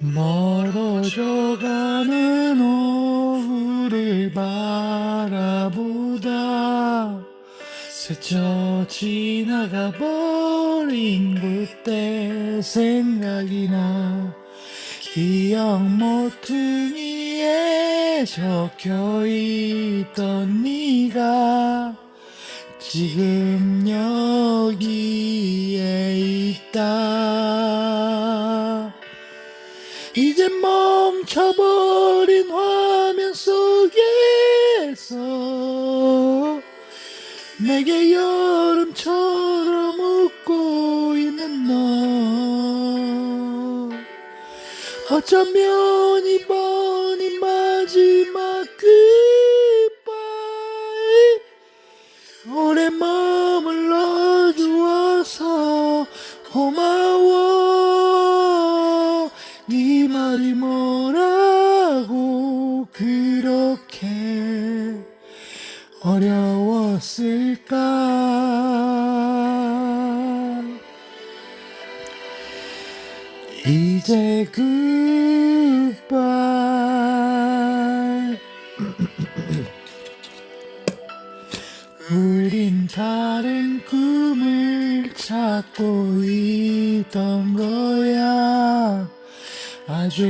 멀어져가는 오후를 바라보다 스쳐 지나가 버린 그때 생각이 나. 기억 모퉁이에 적혀있던 네가 지금 여 멈춰버린 화면 속에서 내게 여름처럼 웃고 있는 너. 어쩌면 이번이 마지막 굿바이 오래 머물러 주어서 고마워 말이 뭐라고 그렇게 어려웠을까? 이제 굿바이 우린 다른 꿈을 찾고 있던 거야 아주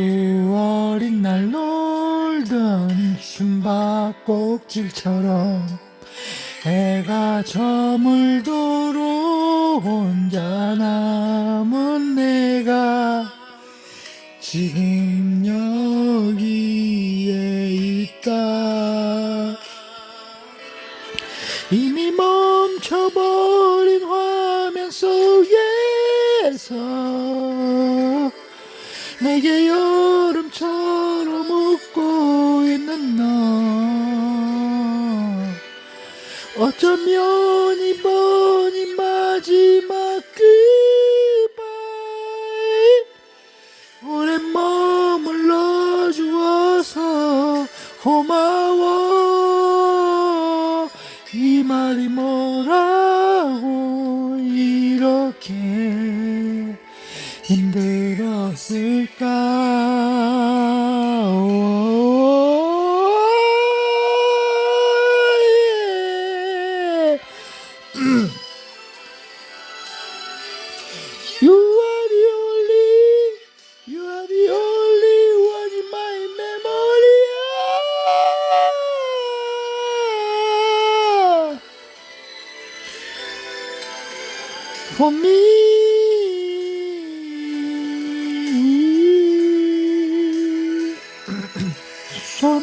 어린 날 놀던 숨바꼭질처럼 해가 저물도록 혼자 남은 내가 지금 여기에 있다. 이미 멈춰버린 화면 속에서 내게 여름처럼 웃고 있는 너. 어쩌면 이번이 마지막 굿바이 오래 머물러 주어서 고마워. 이 말이 뭐라고 이렇게 힘들었을까 You are the only, you are the only one in my memory. For me.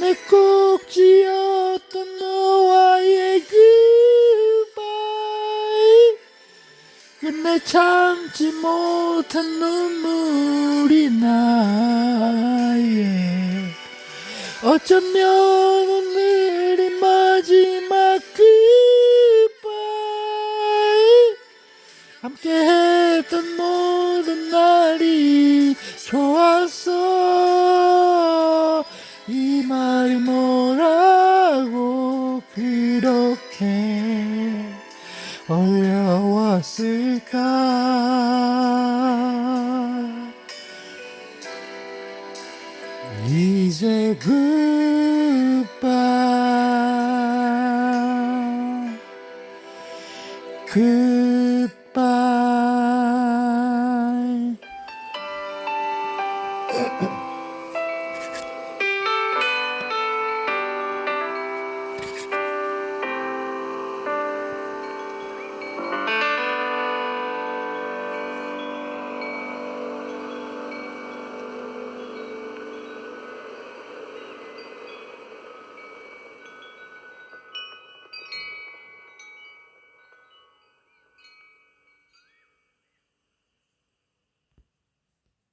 손에 꼭 쥐었던 너와의 goodbye. 끝내 참지 못한 눈물이 나예 어쩌면 오늘이 마지막 goodbye. 함께 했던 모든 날이 좋았어. 이 말이 뭐라고 그렇게 어려웠을까? 이제 굿바이 굿바이